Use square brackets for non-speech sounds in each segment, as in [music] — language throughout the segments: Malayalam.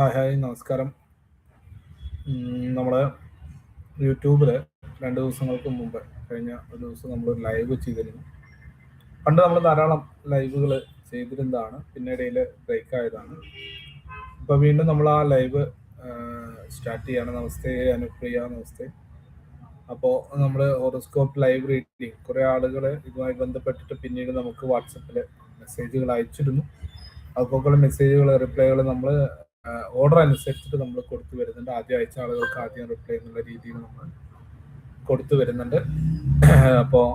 ഹായ് ഹായ് നമസ്കാരം. നമ്മൾ യൂട്യൂബിൽ രണ്ട് ദിവസങ്ങൾക്ക് മുമ്പ് കഴിഞ്ഞ ഒരു ദിവസം നമ്മൾ ലൈവ് ചെയ്തിരുന്നു. പണ്ട് നമ്മൾ ധാരാളം ലൈവുകൾ ചെയ്തിരുന്നതാണ് പിന്നിടയിൽ ബ്രേക്ക് ആയതാണ്. ഇപ്പോൾ വീണ്ടും നമ്മൾ ആ ലൈവ് സ്റ്റാർട്ട് ചെയ്യാണ്. നമസ്തേ അനുപ്രിയ നമസ്തേ. അപ്പോൾ നമ്മൾ ഹോറോസ്കോപ്പ് ലൈവ് റീഡിങ് കുറേ ആളുകൾ ഇതുമായി ബന്ധപ്പെട്ടിട്ട് പിന്നീട് നമുക്ക് വാട്സപ്പിൽ മെസ്സേജുകൾ അയച്ചിരുന്നു. അതുപോലുള്ള മെസ്സേജുകൾ റിപ്ലൈകൾ നമ്മൾ ഓർഡർ അനുസരിച്ചിട്ട് നമ്മൾ കൊടുത്തു വരുന്നുണ്ട്. ആദ്യം അയച്ച ആളുകൾക്ക് ആദ്യം റിപ്ലൈ എന്നുള്ള രീതിയിൽ നമ്മൾ കൊടുത്തു വരുന്നുണ്ട്. [clears throat] അപ്പോൾ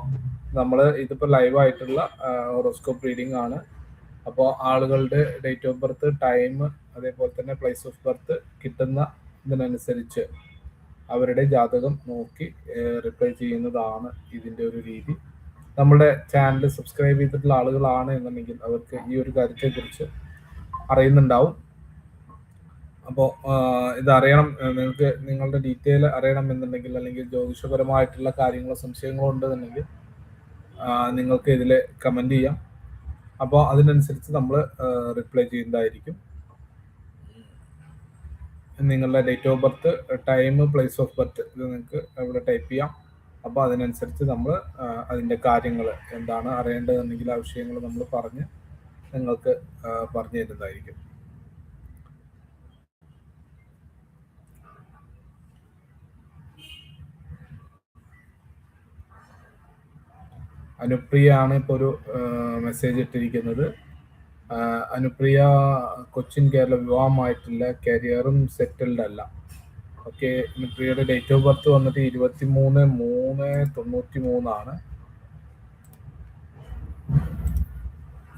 നമ്മൾ ഇതിപ്പോൾ ലൈവ് ആയിട്ടുള്ള ഹോറോസ്കോപ്പ് റീഡിംഗ് ആണ്. അപ്പോൾ ആളുകളുടെ ഡേറ്റ് ഓഫ് ബർത്ത് ടൈം അതേപോലെ തന്നെ പ്ലേസ് ഓഫ് ബർത്ത് കിട്ടുന്ന ഇതിനനുസരിച്ച് അവരുടെ ജാതകം നോക്കി റിപ്ലൈ ചെയ്യുന്നതാണ് ഇതിന്റെ ഒരു രീതി. നമ്മുടെ ചാനൽ സബ്സ്ക്രൈബ് ചെയ്തിട്ടുള്ള ആളുകളാണ് എന്നുണ്ടെങ്കിൽ അവർക്ക് ഈ ഒരു കാര്യത്തെക്കുറിച്ച് അറിയുന്നുണ്ടാവും. അപ്പോൾ ഇതറിയണം നിങ്ങൾക്ക് നിങ്ങളുടെ ഡീറ്റെയിൽ അറിയണം എന്നുണ്ടെങ്കിൽ അല്ലെങ്കിൽ ജ്യോതിഷപരമായിട്ടുള്ള കാര്യങ്ങളോ സംശയങ്ങളോ ഉണ്ടെന്നുണ്ടെങ്കിൽ നിങ്ങൾക്ക് ഇതിൽ കമന്റ് ചെയ്യാം. അപ്പോൾ അതിനനുസരിച്ച് നമ്മൾ റിപ്ലൈ ചെയ്യുന്നതായിരിക്കും. നിങ്ങളുടെ date of birth time place of birth ഇത് നിങ്ങൾക്ക് ഇവിടെ ടൈപ്പ് ചെയ്യാം. അപ്പോൾ അതിനനുസരിച്ച് നമ്മൾ അതിന്റെ കാര്യങ്ങൾ എന്താണ് അറിയേണ്ടതെന്നെങ്കിൽ ആ വിഷയങ്ങൾ നമ്മൾ പറഞ്ഞ് നിങ്ങൾക്ക് പറഞ്ഞു തരുന്നതായിരിക്കും. അനുപ്രിയ ആണ് ഇപ്പോൾ ഒരു മെസ്സേജ് ഇട്ടിരിക്കുന്നത്. അനുപ്രിയ കൊച്ചിൻ കേരള വിവാഹമായിട്ടില്ല കരിയറും സെറ്റിൽഡ് അല്ല. ഓക്കെ അനുപ്രിയയുടെ ഡേറ്റ് ഓഫ് ബർത്ത് വന്നിട്ട് ഇരുപത്തി മൂന്ന് മൂന്ന് തൊണ്ണൂറ്റി മൂന്നാണ്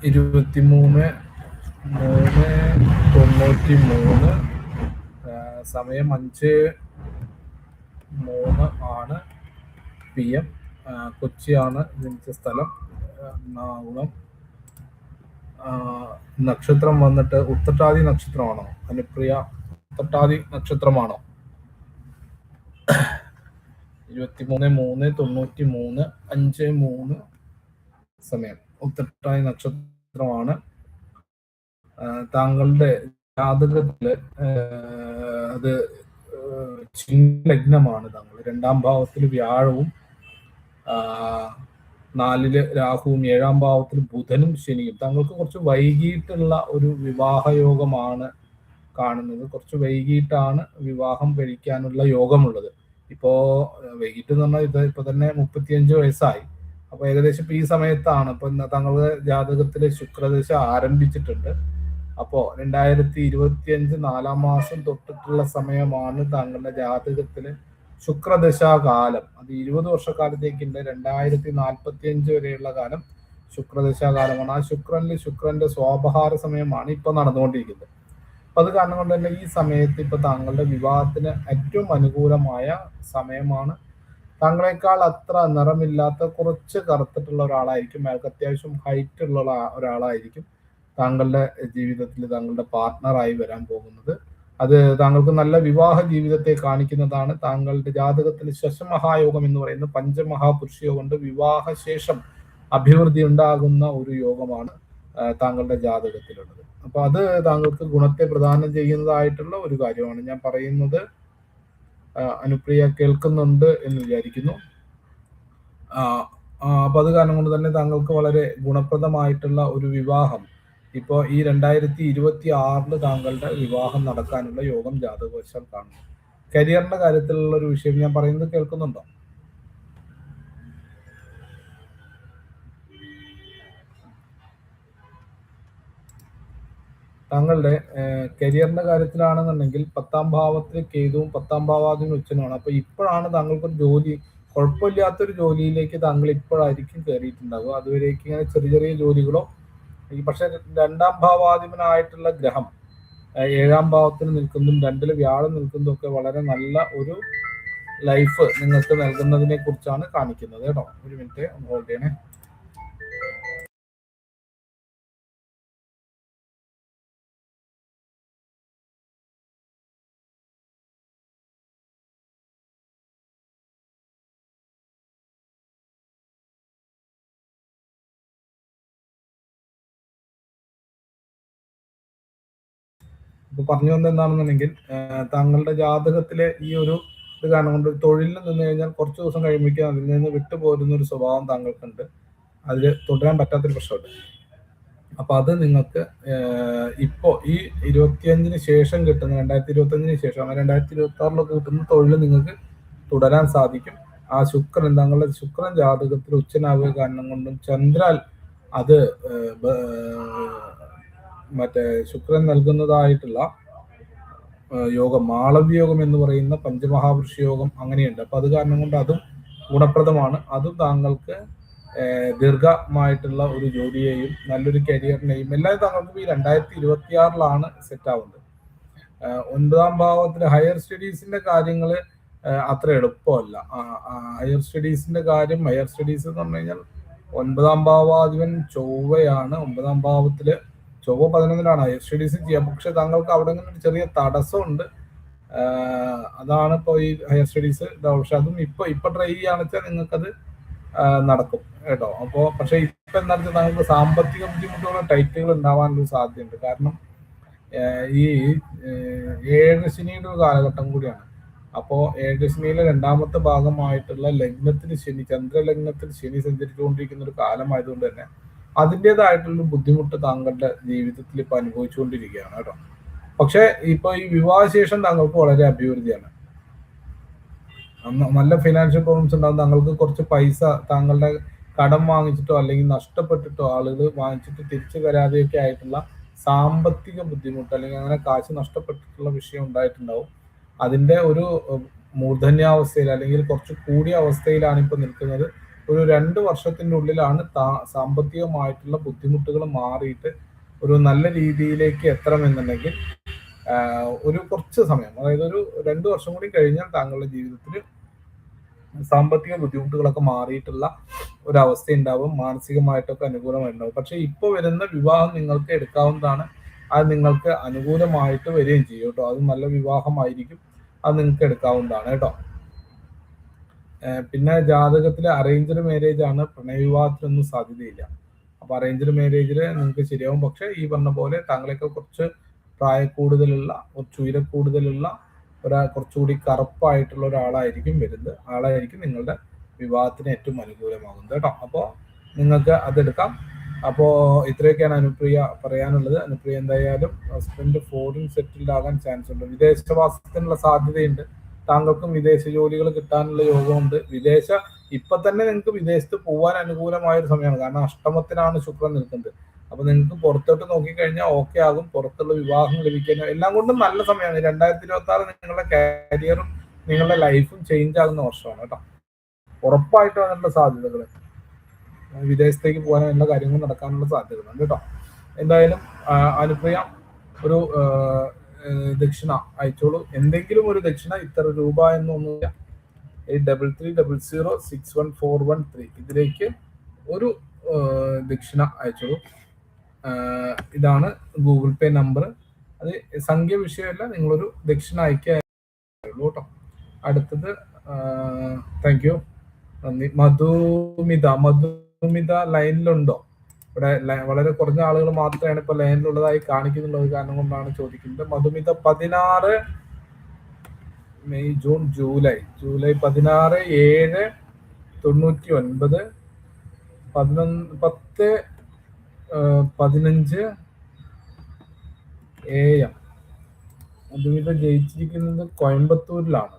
ഇരുപത്തി മൂന്ന് മൂന്ന് തൊണ്ണൂറ്റി മൂന്ന് സമയം അഞ്ച് മൂന്ന് ആണ് പി എം. കൊച്ചിയാണ് ജനിച്ച സ്ഥലം. എറണാകുളം. നക്ഷത്രം വന്നിട്ട് ഉത്തട്ടാതി നക്ഷത്രമാണോ? അനുപ്രിയ ഉത്തട്ടാതി നക്ഷത്രമാണോ? ഇരുപത്തി മൂന്ന് മൂന്ന് തൊണ്ണൂറ്റി മൂന്ന് അഞ്ച് മൂന്ന് സമയം. ഉത്തട്ടാതി നക്ഷത്രമാണ്. താങ്കളുടെ ജാതകത്തിൽ അത് ചിഹ്നലഗ്നമാണ് താങ്കൾ രണ്ടാം ഭാവത്തിൽ വ്യാഴവും നാലിൽ രാഹുവും ഏഴാം ഭാവത്തിൽ ബുധനും ശനിയും. തങ്ങൾക്ക് കുറച്ച് വൈകിട്ടുള്ള ഒരു വിവാഹയോഗമാണ് കാണുന്നത്. കുറച്ച് വൈകിട്ടാണ് വിവാഹം കഴിക്കാനുള്ള യോഗമുള്ളത്. ഇപ്പോ വൈകിട്ട് എന്ന് പറഞ്ഞാൽ ഇത് ഇപ്പൊ തന്നെ മുപ്പത്തിയഞ്ച് വയസ്സായി. അപ്പൊ ഏകദേശം ഇപ്പൊ ഈ സമയത്താണ്. ഇപ്പൊ തങ്ങളുടെ ജാതകത്തിലെ ശുക്രദശ ആരംഭിച്ചിട്ടുണ്ട്. അപ്പോ രണ്ടായിരത്തി ഇരുപത്തിയഞ്ച് നാലാം മാസം തൊട്ടിട്ടുള്ള സമയമാണ് താങ്കളുടെ ജാതകത്തിൽ ശുക്രദശാകാലം. അത് ഇരുപത് വർഷക്കാലത്തേക്കുണ്ട്. രണ്ടായിരത്തി നാൽപ്പത്തി അഞ്ച് വരെയുള്ള കാലം ശുക്രദശാകാലമാണ്. ആ ശുക്രനിൽ ശുക്രന്റെ സ്വാപഹാര സമയമാണ് ഇപ്പൊ നടന്നുകൊണ്ടിരിക്കുന്നത്. അപ്പൊ അത് കാരണം കൊണ്ട് തന്നെ ഈ സമയത്ത് ഇപ്പൊ താങ്കളുടെ വിവാഹത്തിന് ഏറ്റവും അനുകൂലമായ സമയമാണ്. താങ്കളെക്കാൾ അത്ര നിറമില്ലാത്ത കുറച്ച് കറുത്തിട്ടുള്ള ഒരാളായിരിക്കും. അയാൾക്ക് അത്യാവശ്യം ഹൈറ്റ് ഉള്ള ഒരാളായിരിക്കും താങ്കളുടെ ജീവിതത്തിൽ താങ്കളുടെ പാർട്ട്ണറായി വരാൻ പോകുന്നത്. അത് താങ്കൾക്ക് നല്ല വിവാഹ ജീവിതത്തെ കാണിക്കുന്നതാണ്. താങ്കളുടെ ജാതകത്തിൽ ശശമഹായോഗം എന്ന് പറയുന്ന പഞ്ചമഹാപുരുഷ യോഗം കൊണ്ട് വിവാഹശേഷം അഭിവൃദ്ധി ഉണ്ടാകുന്ന ഒരു യോഗമാണ് താങ്കളുടെ ജാതകത്തിലുള്ളത്. അപ്പൊ അത് താങ്കൾക്ക് ഗുണത്തെ പ്രദാനം ചെയ്യുന്നതായിട്ടുള്ള ഒരു കാര്യമാണ്. ഞാൻ പറയുന്നത് അനുപ്രിയ കേൾക്കുന്നുണ്ട് എന്ന് വിചാരിക്കുന്നു. അപ്പൊ അത് കാരണം കൊണ്ട് തന്നെ താങ്കൾക്ക് വളരെ ഗുണപ്രദമായിട്ടുള്ള ഒരു വിവാഹം ഇപ്പോൾ ഈ രണ്ടായിരത്തി ഇരുപത്തി ആറിൽ താങ്കളുടെ വിവാഹം നടക്കാനുള്ള യോഗം ജാതകവശാൽ കാണുന്നു. കരിയറിന്റെ കാര്യത്തിലുള്ള ഒരു വിഷയം ഞാൻ പറയുന്നത് കേൾക്കുന്നുണ്ടോ? താങ്കളുടെ കരിയറിന്റെ കാര്യത്തിലാണെന്നുണ്ടെങ്കിൽ പത്താം ഭാവത്തിൽ കേതുവും പത്താം ഭാവാദിനും ഉച്ചനുമാണ്. അപ്പൊ ഇപ്പോഴാണ് താങ്കൾക്കൊരു ജോലി കുഴപ്പമില്ലാത്തൊരു ജോലിയിലേക്ക് താങ്കൾ ഇപ്പോഴായിരിക്കും കയറിയിട്ടുണ്ടാവുക. അതുവരേക്ക് ഇങ്ങനെ ചെറിയ ചെറിയ ജോലികളോ ഈ പക്ഷെ രണ്ടാം ഭാവാധിപനായിട്ടുള്ള ഗ്രഹം ഏഴാം ഭാവത്തിന് നിൽക്കുന്നതും രണ്ടിൽ വ്യാഴം നിൽക്കുന്നതും ഒക്കെ വളരെ നല്ല ഒരു ലൈഫ് നിങ്ങൾക്ക് നൽകുന്നതിനെ കുറിച്ചാണ് കാണിക്കുന്നത് കേട്ടോ. ഒരു മിനിറ്റ് ഹോൾഡ് ചെയ്യണേ. ഇപ്പൊ പറഞ്ഞു വന്നെന്താണെന്നുണ്ടെങ്കിൽ താങ്കളുടെ ജാതകത്തിലെ ഈ ഒരു ഇത് കാരണം കൊണ്ട് തൊഴിലിൽ നിന്ന് കഴിഞ്ഞാൽ കുറച്ച് ദിവസം കഴിയുമ്പോഴേക്കും അതിൽ നിന്ന് വിട്ടുപോരുന്ന ഒരു സ്വഭാവം താങ്കൾക്കുണ്ട്. അതിൽ തുടരാൻ പറ്റാത്തൊരു പ്രശ്നമുണ്ട്. അപ്പൊ അത് നിങ്ങൾക്ക് ഇപ്പോ ഈ ഇരുപത്തിയഞ്ചിന് ശേഷം കിട്ടുന്ന രണ്ടായിരത്തി ഇരുപത്തി അഞ്ചിന് ശേഷം അങ്ങനെ രണ്ടായിരത്തി ഇരുപത്തി ആറിലൊക്കെ കിട്ടുന്ന തൊഴിൽ നിങ്ങൾക്ക് തുടരാൻ സാധിക്കും. ആ ശുക്രൻ താങ്കളുടെ ശുക്രൻ ജാതകത്തിൽ ഉച്ചനാവുക കാരണം കൊണ്ടും ചന്ദ്രാൽ അത് മറ്റേ ശുക്രൻ നൽകുന്നതായിട്ടുള്ള യോഗം മാളവ്യോഗം എന്ന് പറയുന്ന പഞ്ചമഹാപുരുഷ യോഗം അങ്ങനെയുണ്ട്. അപ്പൊ അത് കാരണം കൊണ്ട് അതും ഗുണപ്രദമാണ്. അതും താങ്കൾക്ക് ദീർഘമായിട്ടുള്ള ഒരു ജോലിയെയും നല്ലൊരു കരിയറിനെയും എല്ലാം താങ്കൾക്ക് ഈ രണ്ടായിരത്തി ഇരുപത്തി ആറിലാണ് സെറ്റ് ആവുന്നത് ഒൻപതാം ഭാവത്തിൽ ഹയർ സ്റ്റഡീസിന്റെ കാര്യങ്ങൾ അത്ര എളുപ്പമല്ല. ഹയർ സ്റ്റഡീസിന്റെ കാര്യം ഹയർ സ്റ്റഡീസ് എന്ന് പറഞ്ഞു കഴിഞ്ഞാൽ ഒൻപതാം ഭാവാധിപൻ ചൊവ്വയാണ്. ഒമ്പതാം ഭാവത്തിൽ ചൊവ്വ പതിനൊന്നിനാണ് എസ് ടി ഡി സി ചെയ്യാം. പക്ഷെ താങ്കൾക്ക് അവിടെ ഒരു ചെറിയ തടസ്സമുണ്ട്. അതാണ് ഇപ്പോൾ ഈ ഹയർ സ്റ്റഡീസ് പക്ഷെ അതും ഇപ്പൊ ഇപ്പൊ ട്രൈ ചെയ്യുകയാണെന്ന് വെച്ചാൽ നിങ്ങൾക്കത് നടക്കും കേട്ടോ. അപ്പോൾ പക്ഷെ ഇപ്പൊ എന്താ വെച്ചാൽ താങ്കൾക്ക് സാമ്പത്തിക ബുദ്ധിമുട്ടുകൾ ടൈറ്റുകൾ ഉണ്ടാവാനൊരു സാധ്യതയുണ്ട്. കാരണം ഈ ഏഴ് ശനിയുടെ ഒരു കാലഘട്ടം കൂടിയാണ്. അപ്പോ ശനിയിലെ രണ്ടാമത്തെ ഭാഗമായിട്ടുള്ള ലഗ്നത്തിൽ ശനി ചന്ദ്രലഗ്നത്തിൽ ശനി സഞ്ചരിച്ചുകൊണ്ടിരിക്കുന്ന ഒരു കാലമായതുകൊണ്ട് തന്നെ അതിന്റെതായിട്ടുള്ള ബുദ്ധിമുട്ട് താങ്കളുടെ ജീവിതത്തിൽ ഇപ്പൊ അനുഭവിച്ചുകൊണ്ടിരിക്കുകയാണ് കേട്ടോ. പക്ഷെ ഇപ്പൊ ഈ വിവാഹശേഷം താങ്കൾക്ക് വളരെ അഭിവൃദ്ധിയാണ്. നല്ല ഫിനാൻഷ്യൽ പ്രോബ്ലംസ് ഉണ്ടാകും. താങ്കൾക്ക് കുറച്ച് പൈസ താങ്കളുടെ കടം വാങ്ങിച്ചിട്ടോ അല്ലെങ്കിൽ നഷ്ടപ്പെട്ടിട്ടോ ആളുകൾ വാങ്ങിച്ചിട്ട് തിരിച്ചു വരാതെയൊക്കെ ആയിട്ടുള്ള സാമ്പത്തിക ബുദ്ധിമുട്ട് അല്ലെങ്കിൽ അങ്ങനെ കാശ് നഷ്ടപ്പെട്ടിട്ടുള്ള വിഷയം ഉണ്ടായിട്ടുണ്ടാവും. അതിന്റെ ഒരു മൂർധന്യാവസ്ഥയിൽ അല്ലെങ്കിൽ കുറച്ച് കൂടിയ അവസ്ഥയിലാണ് ഇപ്പൊ നിൽക്കുന്നത്. ഒരു രണ്ട് വർഷത്തിന്റെ ഉള്ളിലാണ് സാമ്പത്തികമായിട്ടുള്ള ബുദ്ധിമുട്ടുകൾ മാറിയിട്ട് ഒരു നല്ല രീതിയിലേക്ക് എത്തണമെന്നുണ്ടെങ്കിൽ ഒരു കുറച്ച് സമയം അതായത് ഒരു രണ്ട് വർഷം കൂടി കഴിഞ്ഞാൽ താങ്കളുടെ ജീവിതത്തിൽ സാമ്പത്തിക ബുദ്ധിമുട്ടുകളൊക്കെ മാറിയിട്ടുള്ള ഒരു അവസ്ഥ ഉണ്ടാവും മാനസികമായിട്ടൊക്കെ അനുകൂലമായിട്ടുണ്ടാവും പക്ഷെ ഇപ്പോൾ വരുന്ന വിവാഹം നിങ്ങൾക്ക് എടുക്കാവുന്നതാണ് അത് നിങ്ങൾക്ക് അനുകൂലമായിട്ട് വരികയും ചെയ്യും കേട്ടോ. അത് നല്ല വിവാഹമായിരിക്കും അത് നിങ്ങൾക്ക് എടുക്കാവുന്നതാണ് കേട്ടോ. പിന്നെ ജാതകത്തിലെ അറേഞ്ച്ഡ് മാരേജ് ആണ് പ്രണയവിവാഹത്തിനൊന്നും സാധ്യതയില്ല. അപ്പൊ അറേഞ്ച്ഡ് മാരേജിൽ നിങ്ങൾക്ക് ശരിയാവും. പക്ഷെ ഈ പറഞ്ഞ പോലെ താങ്കളെയൊക്കെ കുറച്ച് പ്രായ കൂടുതലുള്ള കുറച്ച് ഉയര കൂടുതലുള്ള ഒരാ കുറച്ചുകൂടി കറുപ്പായിട്ടുള്ള ഒരാളായിരിക്കും വരുന്നത്. ആളായിരിക്കും നിങ്ങളുടെ വിവാഹത്തിന് ഏറ്റവും അനുകൂലമാകുന്നത് കേട്ടോ. അപ്പോൾ നിങ്ങൾക്ക് അതെടുക്കാം. അപ്പോൾ ഇത്രയൊക്കെയാണ് അനുപ്രിയ പറയാനുള്ളത്. അനുപ്രിയ എന്തായാലും ഹസ്ബൻഡ് ഫോറിൻ സെറ്റിൽഡ് ആകാൻ ചാൻസ് ഉണ്ട്. വിദേശവാസത്തിനുള്ള സാധ്യതയുണ്ട്. താങ്കൾക്കും വിദേശ ജോലികൾ കിട്ടാനുള്ള യോഗമുണ്ട്. വിദേശ ഇപ്പൊ തന്നെ നിങ്ങൾക്ക് വിദേശത്ത് പോകാൻ അനുകൂലമായ ഒരു സമയമാണ്. കാരണം അഷ്ടമത്തിനാണ് ശുക്രൻ നിൽക്കുന്നത്. അപ്പൊ നിങ്ങൾക്ക് പുറത്തോട്ട് നോക്കിക്കഴിഞ്ഞാൽ ഓക്കെ ആകും. പുറത്തുള്ള വിവാഹം ലഭിക്കാൻ എല്ലാം കൊണ്ടും നല്ല സമയമാണ്. രണ്ടായിരത്തി ഇരുപത്തി ആറ് നിങ്ങളുടെ കരിയറും നിങ്ങളുടെ ലൈഫും ചേഞ്ച് ആകുന്ന വർഷമാണ് കേട്ടോ. ഉറപ്പായിട്ട് അതിനുള്ള സാധ്യതകൾ വിദേശത്തേക്ക് പോകാനും എല്ലാ കാര്യങ്ങളും നടക്കാനുള്ള സാധ്യതകളുണ്ട് കേട്ടോ. എന്തായാലും അനുപ്രിയ ഒരു ദക്ഷിണ അയച്ചോളൂ. എന്തെങ്കിലും ഒരു ദക്ഷിണ ഇത്ര രൂപ എന്നൊന്നുമില്ല. Eight double three double zero six one four one three. ഇതിലേക്ക് ഒരു ദക്ഷിണ അയച്ചോളൂ. ഇതാണ് ഗൂഗിൾ പേ നമ്പർ. അത് സംഖ്യ വിഷയമല്ല നിങ്ങളൊരു ദക്ഷിണ അയക്കുക കേട്ടോ. അടുത്തത് താങ്ക് യു. നന്ദി. മധുമിത. മധുമിത ലൈനിലുണ്ടോ? ഇവിടെ വളരെ കുറഞ്ഞ ആളുകൾ മാത്രമാണ് ഇപ്പൊ ലൈനിലുള്ളതായി കാണിക്കുന്നുള്ളത് കാരണം കൊണ്ടാണ് ചോദിക്കുന്നത്. മധുമിത പതിനാറ് മെയ് ജൂൺ ജൂലൈ. ജൂലൈ പതിനാറ് ഏഴ് തൊണ്ണൂറ്റി ഒൻപത് പതിനൊന്ന് പത്ത് പതിനഞ്ച് എ എം. മധുമിത ജയിച്ചിരിക്കുന്നത് കോയമ്പത്തൂരിലാണ്.